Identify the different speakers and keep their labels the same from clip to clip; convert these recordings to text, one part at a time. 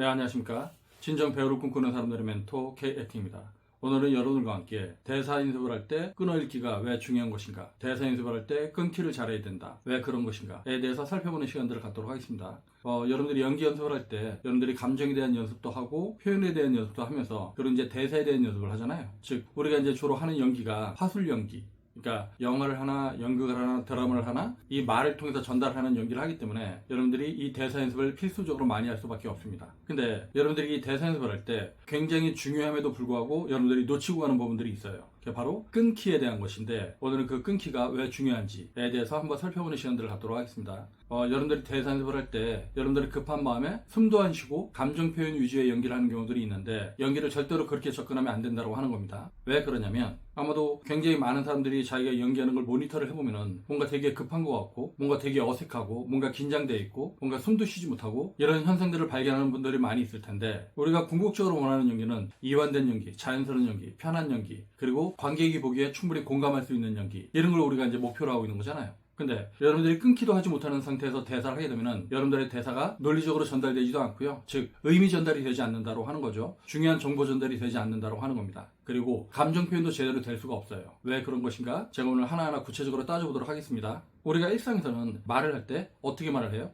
Speaker 1: 네, 안녕하십니까. 진정 배우를 꿈꾸는 사람들의 멘토 K-액팅입니다. 오늘은 여러분과 함께 대사 연습을 할 때 끊어 읽기가 왜 중요한 것인가, 대사 연습을 할 때 끊기를 잘해야 된다, 왜 그런 것인가에 대해서 살펴보는 시간들을 갖도록 하겠습니다. 어, 여러분들이 연기 연습을 할 때 여러분들이 감정에 대한 연습도 하고 표현에 대한 연습도 하면서 그리고 이제 대사에 대한 연습을 하잖아요. 즉 우리가 이제 주로 하는 연기가 화술 연기, 그러니까 영화를 하나, 연극을 하나, 드라마를 하나 이 말을 통해서 전달하는 연기를 하기 때문에 여러분들이 이 대사 연습을 필수적으로 많이 할 수밖에 없습니다. 근데 여러분들이 이 대사 연습을 할 때 굉장히 중요함에도 불구하고 여러분들이 놓치고 가는 부분들이 있어요. 그게 바로 끊기에 대한 것인데 오늘은 그 끊기가 왜 중요한지에 대해서 한번 살펴보는 시간들을 갖도록 하겠습니다. 어, 여러분들이 대사 연습을 할 때 여러분들이 급한 마음에 숨도 안 쉬고 감정 표현 위주의 연기를 하는 경우들이 있는데 연기를 절대로 그렇게 접근하면 안 된다고 하는 겁니다. 왜 그러냐면 아마도 굉장히 많은 사람들이 자기가 연기하는 걸 모니터를 해보면은 뭔가 되게 급한 것 같고 뭔가 되게 어색하고 뭔가 긴장돼 있고 뭔가 숨도 쉬지 못하고 이런 현상들을 발견하는 분들이 많이 있을 텐데 우리가 궁극적으로 원하는 연기는 이완된 연기, 자연스러운 연기, 편한 연기 그리고 관객이 보기에 충분히 공감할 수 있는 연기 이런 걸 우리가 이제 목표로 하고 있는 거잖아요. 근데 여러분들이 끊기도 하지 못하는 상태에서 대사를 하게 되면은 여러분들의 대사가 논리적으로 전달되지도 않고요. 즉 의미 전달이 되지 않는다고 하는 거죠. 중요한 정보 전달이 되지 않는다고 하는 겁니다. 그리고 감정 표현도 제대로 될 수가 없어요. 왜 그런 것인가? 제가 오늘 하나하나 구체적으로 따져보도록 하겠습니다. 우리가 일상에서는 말을 할 때 어떻게 말을 해요?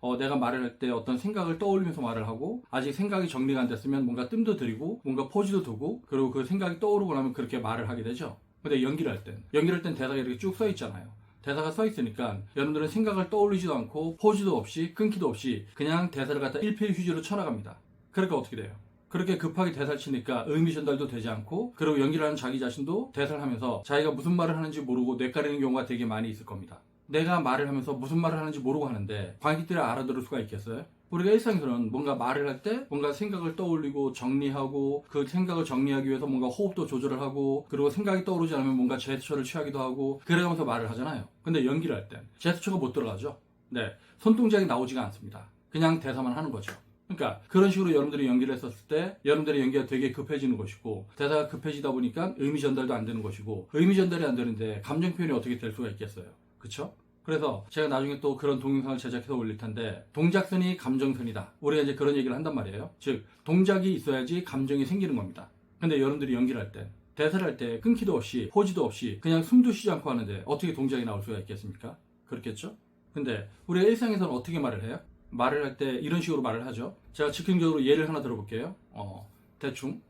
Speaker 1: 어, 내가 말을 할 때 어떤 생각을 떠올리면서 말을 하고 아직 생각이 정리가 안 됐으면 뭔가 뜸도 들이고 뭔가 포즈도 두고 그리고 그 생각이 떠오르고 나면 그렇게 말을 하게 되죠. 근데 연기를 할 땐, 연기를 할 땐 대사가 이렇게 쭉 써 있잖아요. 대사가 써 있으니까 여러분들은 생각을 떠올리지도 않고 포즈도 없이 끊기도 없이 그냥 대사를 갖다 일필휘지로 쳐나갑니다. 그러니까 어떻게 돼요? 그렇게 급하게 대사를 치니까 의미 전달도 되지 않고 그리고 연기를 하는 자기 자신도 대사를 하면서 자기가 무슨 말을 하는지 모르고 뇌까리는 경우가 되게 많이 있을 겁니다. 내가 말을 하면서 무슨 말을 하는지 모르고 하는데 관객들이 알아들을 수가 있겠어요? 우리가 일상에서는 뭔가 말을 할 때 뭔가 생각을 떠올리고 정리하고 그 생각을 정리하기 위해서 뭔가 호흡도 조절을 하고 그리고 생각이 떠오르지 않으면 뭔가 제스처를 취하기도 하고 그래가면서 말을 하잖아요. 근데 연기를 할 땐 제스처가 못 들어가죠. 네. 손동작이 나오지가 않습니다. 그냥 대사만 하는 거죠. 그러니까 그런 식으로 여러분들이 연기를 했었을 때 여러분들의 연기가 되게 급해지는 것이고 대사가 급해지다 보니까 의미 전달도 안 되는 것이고 의미 전달이 안 되는데 감정 표현이 어떻게 될 수가 있겠어요. 그쵸? 그래서 제가 나중에 또 그런 동영상을 제작해서 올릴 텐데 동작선이 감정선이다. 우리가 이제 그런 얘기를 한단 말이에요. 즉 동작이 있어야지 감정이 생기는 겁니다. 근데 여러분들이 연기를 할 때 대사를 할 때 끊기도 없이 포즈도 없이 그냥 숨도 쉬지 않고 하는데 어떻게 동작이 나올 수가 있겠습니까? 그렇겠죠? 근데 우리가 일상에서는 어떻게 말을 해요? 말을 할 때 이런 식으로 말을 하죠. 제가 즉흥적으로 예를 하나 들어볼게요. 어, 대충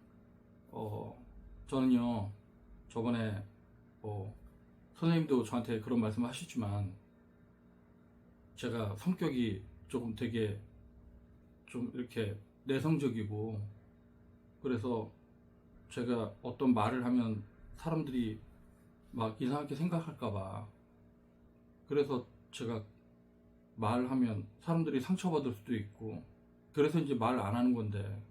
Speaker 1: 어, 저는요 저번에 뭐 선생님도 저한테 그런 말씀을 하셨지만 제가 성격이 조금 되게 좀 이렇게 내성적이고 그래서 제가 어떤 말을 하면 사람들이 막 이상하게 생각할까봐 그래서 제가 말하면 사람들이 상처받을 수도 있고 그래서 이제 말 안 하는 건데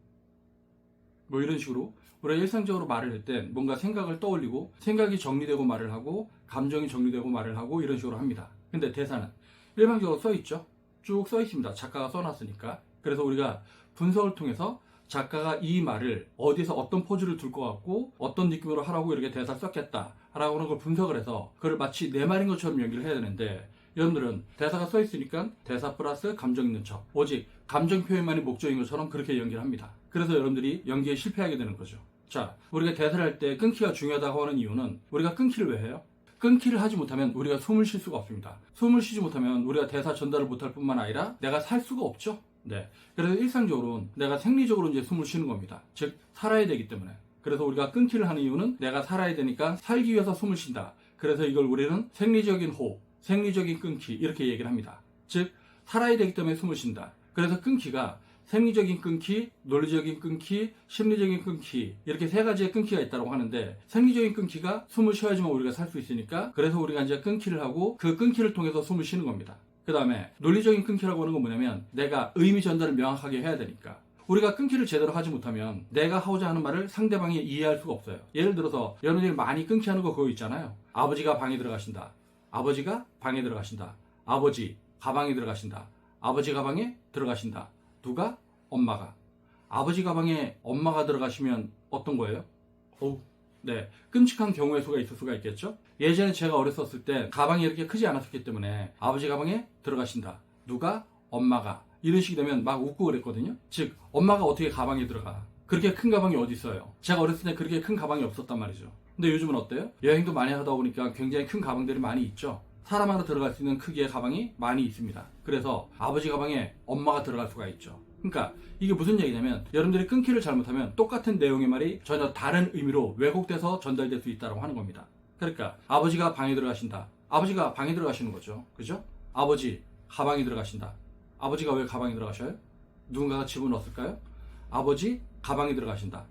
Speaker 1: 뭐 이런 식으로 우리가 일상적으로 말을 할 땐 뭔가 생각을 떠올리고 생각이 정리되고 말을 하고 감정이 정리되고 말을 하고 이런 식으로 합니다. 근데 대사는 일반적으로 써 있죠. 쭉 써 있습니다. 작가가 써놨으니까. 그래서 우리가 분석을 통해서 작가가 이 말을 어디서 어떤 포즈를 둘 것 같고 어떤 느낌으로 하라고 이렇게 대사를 썼겠다 라고 하는 걸 분석을 해서 그걸 마치 내 말인 것처럼 연기를 해야 되는데 여러분들은 대사가 써 있으니까 대사 플러스 감정 있는 척 오직 감정 표현만이 목적인 것처럼 그렇게 연기를 합니다. 그래서 여러분들이 연기에 실패하게 되는 거죠. 자, 우리가 대사를 할 때 끊기가 중요하다고 하는 이유는 우리가 끊기를 왜 해요? 끊기를 하지 못하면 우리가 숨을 쉴 수가 없습니다. 숨을 쉬지 못하면 우리가 대사 전달을 못할 뿐만 아니라 내가 살 수가 없죠. 네. 그래서 일상적으로 내가 생리적으로 이제 숨을 쉬는 겁니다. 즉, 살아야 되기 때문에. 그래서 우리가 끊기를 하는 이유는 내가 살아야 되니까 살기 위해서 숨을 쉰다. 그래서 이걸 우리는 생리적인 호흡, 생리적인 끊기 이렇게 얘기를 합니다. 즉, 살아야 되기 때문에 숨을 쉰다. 그래서 끊기가 생리적인 끊기, 논리적인 끊기, 심리적인 끊기 이렇게 세 가지의 끊기가 있다고 하는데 생리적인 끊기가 숨을 쉬어야지만 우리가 살 수 있으니까 그래서 우리가 이제 끊기를 하고 그 끊기를 통해서 숨을 쉬는 겁니다. 그 다음에 논리적인 끊기라고 하는 건 뭐냐면 내가 의미 전달을 명확하게 해야 되니까 우리가 끊기를 제대로 하지 못하면 내가 하고자 하는 말을 상대방이 이해할 수가 없어요. 예를 들어서 여러분들이 많이 끊기 하는 거 그거 있잖아요. 아버지가 방에 들어가신다. 아버지가 방에 들어가신다. 아버지 가방에 들어가신다. 아버지 가방에 들어가신다. 누가? 엄마가. 아버지 가방에 엄마가 들어가시면 어떤 거예요? 어우, 네. 끔찍한 경우의 수가 있을 수가 있겠죠? 예전에 제가 어렸었을 때 가방이 이렇게 크지 않았기 때문에 아버지 가방에 들어가신다. 누가? 엄마가. 이런 식이 되면 막 웃고 그랬거든요. 즉 엄마가 어떻게 가방에 들어가? 그렇게 큰 가방이 어디 있어요? 제가 어렸을 때 그렇게 큰 가방이 없었단 말이죠. 근데 요즘은 어때요? 여행도 많이 하다 보니까 굉장히 큰 가방들이 많이 있죠. 사람 하나 들어갈 수 있는 크기의 가방이 많이 있습니다. 그래서 아버지 가방에 엄마가 들어갈 수가 있죠. 그러니까 이게 무슨 얘기냐면 여러분들이 끊기를 잘못하면 똑같은 내용의 말이 전혀 다른 의미로 왜곡돼서 전달될 수 있다고 하는 겁니다. 그러니까 아버지가 방에 들어가신다. 아버지가 방에 들어가시는 거죠. 그죠? 아버지 가방에 들어가신다. 아버지가 왜 가방에 들어가셔요? 누군가가 집어넣었을까요? 아버지 가방에 들어가신다.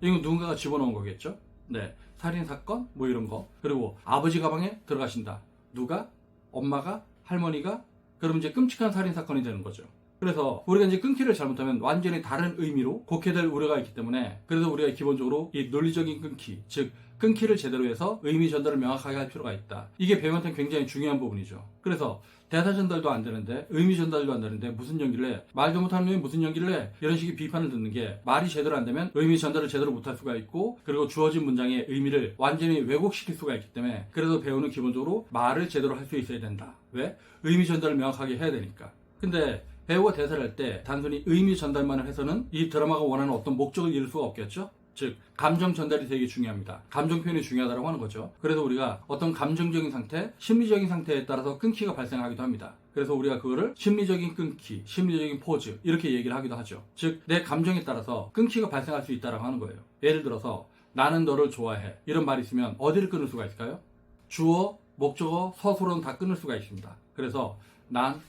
Speaker 1: 이건 누군가가 집어넣은 거겠죠? 네. 살인 사건 뭐 이런 거. 그리고 아버지 가방에 들어가신다. 누가? 엄마가? 할머니가? 그럼 이제 끔찍한 살인 사건이 되는 거죠. 그래서 우리가 이제 끊기를 잘못하면 완전히 다른 의미로 곡해 될 우려가 있기 때문에 그래서 우리가 기본적으로 이 논리적인 끊기, 즉 끊기를 제대로 해서 의미 전달을 명확하게 할 필요가 있다. 이게 배우한테는 굉장히 중요한 부분이죠. 그래서 대사 전달도 안 되는데 의미 전달도 안 되는데 무슨 연기를 해? 말도 못하는 놈이 무슨 연기를 해? 이런 식의 비판을 듣는 게 말이 제대로 안 되면 의미 전달을 제대로 못할 수가 있고 그리고 주어진 문장의 의미를 완전히 왜곡시킬 수가 있기 때문에 그래서 배우는 기본적으로 말을 제대로 할 수 있어야 된다. 왜? 의미 전달을 명확하게 해야 되니까. 근데 배우가 대사를 할 때 단순히 의미 전달만을 해서는 이 드라마가 원하는 어떤 목적을 이룰 수가 없겠죠? 즉 감정 전달이 되게 중요합니다. 감정 표현이 중요하다고 하는 거죠. 그래서 우리가 어떤 감정적인 상태, 심리적인 상태에 따라서 끊기가 발생하기도 합니다. 그래서 우리가 그거를 심리적인 끊기, 심리적인 포즈 이렇게 얘기를 하기도 하죠. 즉 내 감정에 따라서 끊기가 발생할 수 있다고 하는 거예요. 예를 들어서 나는 너를 좋아해 이런 말이 있으면 어디를 끊을 수가 있을까요? 주어, 목적어, 서술어는 다 끊을 수가 있습니다. 그래서 난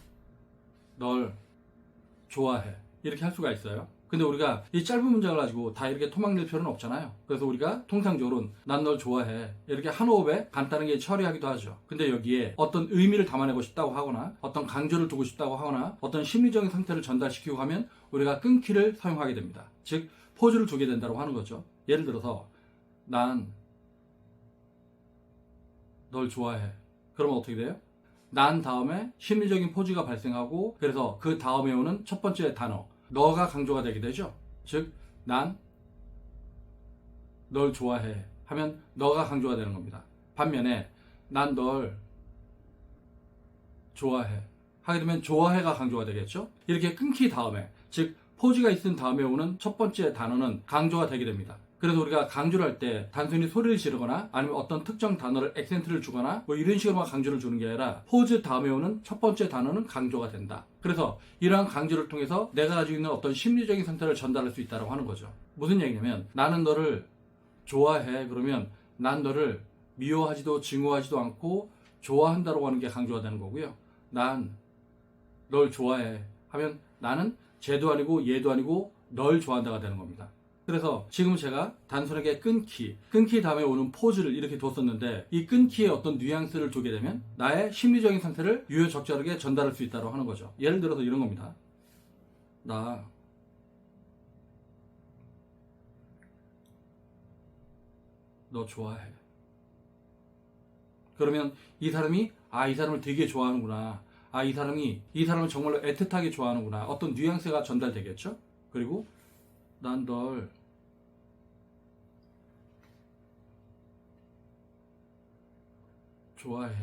Speaker 1: 널 좋아해 이렇게 할 수가 있어요. 근데 우리가 이 짧은 문장을 가지고 다 이렇게 토막낼 필요는 없잖아요. 그래서 우리가 통상적으로는 난 널 좋아해 이렇게 한 호흡에 간단하게 처리하기도 하죠. 근데 여기에 어떤 의미를 담아내고 싶다고 하거나 어떤 강조를 두고 싶다고 하거나 어떤 심리적인 상태를 전달시키고 하면 우리가 끊기를 사용하게 됩니다. 즉 포즈를 두게 된다고 하는 거죠. 예를 들어서 난 널 좋아해. 그러면 어떻게 돼요? 난 다음에 심리적인 포즈가 발생하고 그래서 그 다음에 오는 첫 번째 단어 너가 강조가 되게 되죠. 즉 난 널 좋아해 하면 너가 강조가 되는 겁니다. 반면에 난 널 좋아해 하게 되면 좋아해가 강조가 되겠죠. 이렇게 끊기 다음에 즉 포즈가 있은 다음에 오는 첫 번째 단어는 강조가 되게 됩니다. 그래서 우리가 강조를 할 때 단순히 소리를 지르거나 아니면 어떤 특정 단어를 액센트를 주거나 뭐 이런 식으로만 강조를 주는 게 아니라 포즈 다음에 오는 첫 번째 단어는 강조가 된다. 그래서 이러한 강조를 통해서 내가 가지고 있는 어떤 심리적인 상태를 전달할 수 있다고 하는 거죠. 무슨 얘기냐면 나는 너를 좋아해 그러면 난 너를 미워하지도 증오하지도 않고 좋아한다고 하는 게 강조가 되는 거고요. 난 널 좋아해 하면 나는 쟤도 아니고 얘도 아니고 널 좋아한다가 되는 겁니다. 그래서 지금 제가 단순하게 끊기, 끊기 다음에 오는 포즈를 이렇게 뒀었는데 이 끊기에 어떤 뉘앙스를 두게 되면 나의 심리적인 상태를 유효적절하게 전달할 수 있다고 하는 거죠. 예를 들어서 이런 겁니다. 나 너 좋아해. 그러면 이 사람이 아, 이 사람을 되게 좋아하는구나. 아, 이 사람이 이 사람을 정말로 애틋하게 좋아하는구나. 어떤 뉘앙스가 전달되겠죠? 그리고 난널 좋아해.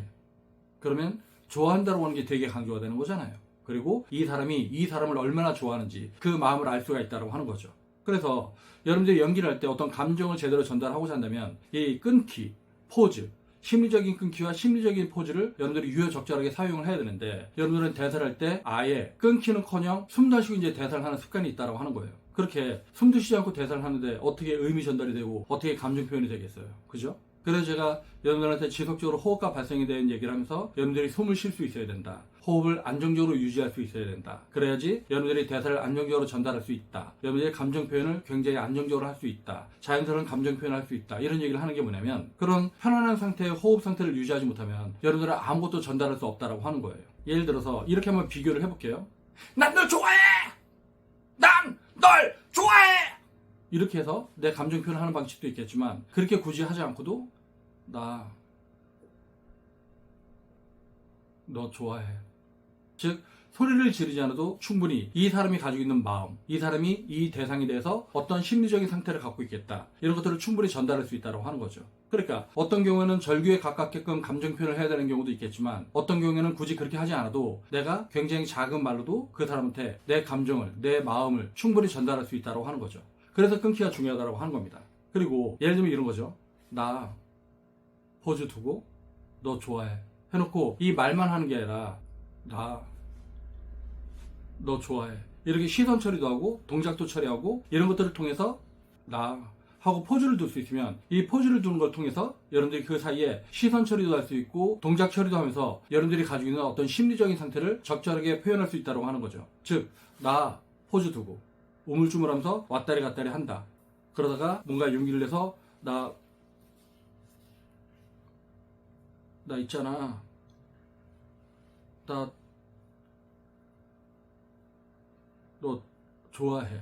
Speaker 1: 그러면 좋아한다고 하는 게 되게 강조가 되는 거잖아요. 그리고 이 사람이 이 사람을 얼마나 좋아하는지 그 마음을 알 수가 있다고 하는 거죠. 그래서 여러분들이 연기를 할 때 어떤 감정을 제대로 전달하고자 한다면 이 끊기, 포즈, 심리적인 끊기와 심리적인 포즈를 여러분들이 유효적절하게 사용을 해야 되는데 여러분들은 대사를 할 때 아예 끊기는커녕 숨도 쉬고 이제 대사를 하는 습관이 있다고 하는 거예요. 그렇게 숨도 쉬지 않고 대사를 하는데 어떻게 의미 전달이 되고 어떻게 감정 표현이 되겠어요. 그죠? 그래서 제가 여러분들한테 지속적으로 호흡과 발생에 대한 얘기를 하면서 여러분들이 숨을 쉴 수 있어야 된다. 호흡을 안정적으로 유지할 수 있어야 된다. 그래야지 여러분들이 대사를 안정적으로 전달할 수 있다. 여러분들의 감정 표현을 굉장히 안정적으로 할 수 있다. 자연스러운 감정 표현을 할 수 있다. 이런 얘기를 하는 게 뭐냐면 그런 편안한 상태의 호흡 상태를 유지하지 못하면 여러분들은 아무것도 전달할 수 없다라고 하는 거예요. 예를 들어서 이렇게 한번 비교를 해볼게요. 난널 좋아해! 난! 이렇게 해서 내 감정 표현을 하는 방식도 있겠지만 그렇게 굳이 하지 않고도 나 너 좋아해. 즉 소리를 지르지 않아도 충분히 이 사람이 가지고 있는 마음, 이 사람이 이 대상에 대해서 어떤 심리적인 상태를 갖고 있겠다. 이런 것들을 충분히 전달할 수 있다고 하는 거죠. 그러니까 어떤 경우에는 절규에 가깝게끔 감정 표현을 해야 되는 경우도 있겠지만 어떤 경우에는 굳이 그렇게 하지 않아도 내가 굉장히 작은 말로도 그 사람한테 내 감정을, 내 마음을 충분히 전달할 수 있다고 하는 거죠. 그래서 끊기가 중요하다고 하는 겁니다. 그리고 예를 들면 이런 거죠. 나 포즈 두고 너 좋아해. 해놓고 이 말만 하는 게 아니라 나 너 좋아해. 이렇게 시선 처리도 하고 동작도 처리하고 이런 것들을 통해서 나 하고 포즈를 둘 수 있으면 이 포즈를 두는 걸 통해서 여러분들이 그 사이에 시선 처리도 할 수 있고 동작 처리도 하면서 여러분들이 가지고 있는 어떤 심리적인 상태를 적절하게 표현할 수 있다고 하는 거죠. 즉, 나 포즈 두고 우물쭈물하면서 왔다리 갔다리 한다. 그러다가 뭔가 용기를 내서 나, 나 있잖아. 나, 너 좋아해.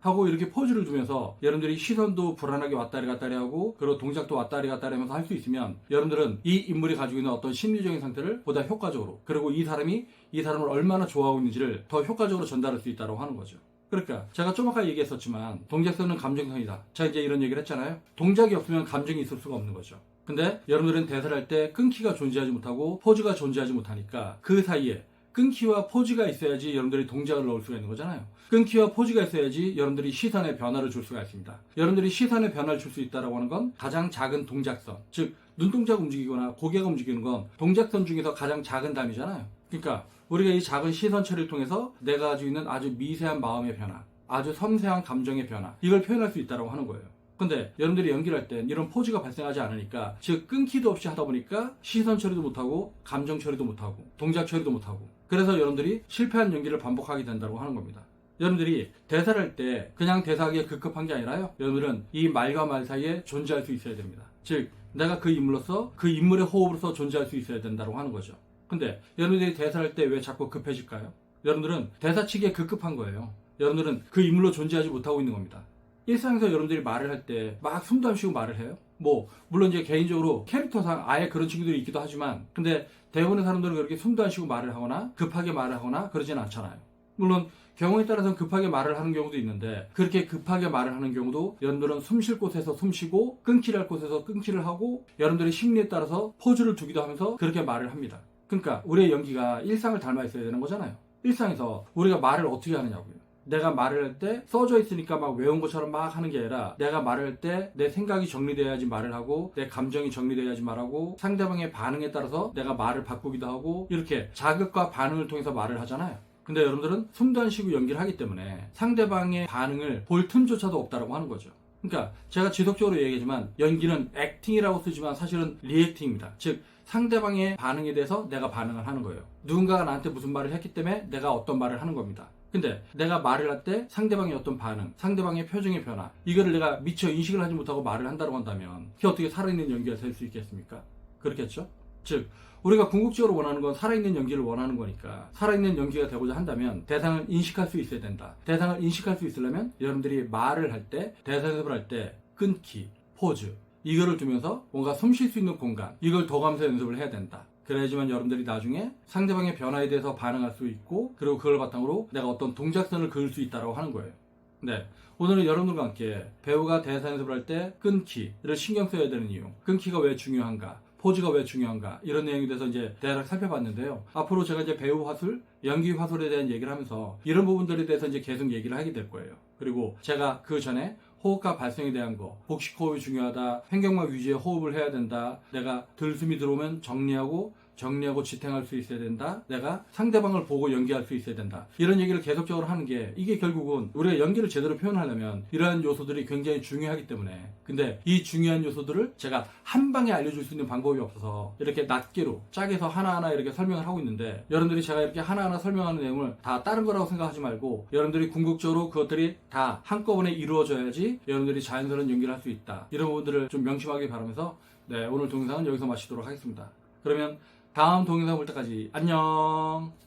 Speaker 1: 하고 이렇게 포즈를 두면서 여러분들이 시선도 불안하게 왔다리 갔다리 하고 그리고 동작도 왔다리 갔다리 하면서 할 수 있으면 여러분들은 이 인물이 가지고 있는 어떤 심리적인 상태를 보다 효과적으로 그리고 이 사람이 이 사람을 얼마나 좋아하고 있는지를 더 효과적으로 전달할 수 있다고 하는 거죠. 그러니까 제가 좀 아까 얘기했었지만 동작선은 감정선이다. 자 이제 이런 얘기를 했잖아요. 동작이 없으면 감정이 있을 수가 없는 거죠. 근데 여러분들은 대사를 할 때 끊기가 존재하지 못하고 포즈가 존재하지 못하니까 그 사이에 끊기와 포즈가 있어야지 여러분들이 동작을 넣을 수가 있는 거잖아요. 끊기와 포즈가 있어야지 여러분들이 시선의 변화를 줄 수가 있습니다. 여러분들이 시선의 변화를 줄 수 있다고 하는 건 가장 작은 동작선, 즉 눈동자가 움직이거나 고개가 움직이는 건 동작선 중에서 가장 작은 단위잖아요. 그러니까 우리가 이 작은 시선 처리를 통해서 내가 가지고 있는 아주 미세한 마음의 변화, 아주 섬세한 감정의 변화, 이걸 표현할 수 있다고 하는 거예요. 근데 여러분들이 연기를 할 땐 이런 포즈가 발생하지 않으니까 즉 끊기도 없이 하다 보니까 시선 처리도 못하고 감정 처리도 못하고 동작 처리도 못하고 그래서 여러분들이 실패한 연기를 반복하게 된다고 하는 겁니다. 여러분들이 대사를 할 때 그냥 대사하기에 급급한 게 아니라요. 여러분들은 이 말과 말 사이에 존재할 수 있어야 됩니다. 즉 내가 그 인물로서 그 인물의 호흡으로서 존재할 수 있어야 된다고 하는 거죠. 근데 여러분들이 대사를 할때 왜 자꾸 급해질까요? 여러분들은 대사치기에 급급한 거예요. 여러분들은 그 인물로 존재하지 못하고 있는 겁니다. 일상에서 여러분들이 말을 할 때 막 숨도 안 쉬고 말을 해요. 뭐 물론 이제 개인적으로 캐릭터상 아예 그런 친구들이 있기도 하지만 근데 대부분의 사람들은 그렇게 숨도 안 쉬고 말을 하거나 급하게 말을 하거나 그러진 않잖아요. 물론 경우에 따라서는 급하게 말을 하는 경우도 있는데 그렇게 급하게 말을 하는 경우도 여러분들은 숨 쉴 곳에서 숨 쉬고 끊기를 할 곳에서 끊기를 하고 여러분들의 심리에 따라서 포즈를 두기도 하면서 그렇게 말을 합니다. 그러니까 우리의 연기가 일상을 닮아 있어야 되는 거잖아요. 일상에서 우리가 말을 어떻게 하느냐고요. 내가 말을 할 때 써져 있으니까 막 외운 것처럼 막 하는 게 아니라 내가 말을 할 때 내 생각이 정리돼야지 말을 하고 내 감정이 정리돼야지 말하고 상대방의 반응에 따라서 내가 말을 바꾸기도 하고 이렇게 자극과 반응을 통해서 말을 하잖아요. 근데 여러분들은 숨도 안 쉬고 연기를 하기 때문에 상대방의 반응을 볼 틈조차도 없다라고 하는 거죠. 그러니까 제가 지속적으로 얘기하지만 연기는 액팅이라고 쓰지만 사실은 리액팅입니다. 즉 상대방의 반응에 대해서 내가 반응을 하는 거예요. 누군가가 나한테 무슨 말을 했기 때문에 내가 어떤 말을 하는 겁니다. 근데 내가 말을 할 때 상대방의 어떤 반응, 상대방의 표정의 변화, 이거를 내가 미처 인식을 하지 못하고 말을 한다고 한다면 그게 어떻게 살아있는 연기가 될 수 있겠습니까? 그렇겠죠? 즉, 우리가 궁극적으로 원하는 건 살아있는 연기를 원하는 거니까 살아있는 연기가 되고자 한다면 대상을 인식할 수 있어야 된다. 대상을 인식할 수 있으려면 여러분들이 말을 할 때, 대사 연습을 할 때 끊기, 포즈, 이거를 두면서 뭔가 숨 쉴 수 있는 공간, 이걸 더가면서 연습을 해야 된다. 그래야지만 여러분들이 나중에 상대방의 변화에 대해서 반응할 수 있고 그리고 그걸 바탕으로 내가 어떤 동작선을 그을 수 있다고 하는 거예요. 네. 오늘은 여러분들과 함께 배우가 대사 연습을 할때 끊기를 신경 써야 되는 이유, 끊기가 왜 중요한가, 포즈가 왜 중요한가 이런 내용에 대해서 이제 대략 살펴봤는데요. 앞으로 제가 이제 배우 화술, 연기 화술에 대한 얘기를 하면서 이런 부분들에 대해서 이제 계속 얘기를 하게 될 거예요. 그리고 제가 그 전에 호흡과 발성에 대한 거, 복식 호흡이 중요하다, 횡격막 위주의 호흡을 해야 된다, 내가 들숨이 들어오면 정리하고 정리하고 지탱할 수 있어야 된다. 내가 상대방을 보고 연기할 수 있어야 된다. 이런 얘기를 계속적으로 하는 게 이게 결국은 우리가 연기를 제대로 표현하려면 이러한 요소들이 굉장히 중요하기 때문에 근데 이 중요한 요소들을 제가 한 방에 알려줄 수 있는 방법이 없어서 이렇게 낱개로 짝에서 하나하나 이렇게 설명을 하고 있는데 여러분들이 제가 이렇게 하나하나 설명하는 내용을 다 다른 거라고 생각하지 말고 여러분들이 궁극적으로 그것들이 다 한꺼번에 이루어져야지 여러분들이 자연스러운 연기를 할 수 있다. 이런 부분들을 좀 명심하기 바라면서 네, 오늘 동영상은 여기서 마치도록 하겠습니다. 그러면 다음 동영상 볼 때까지 안녕!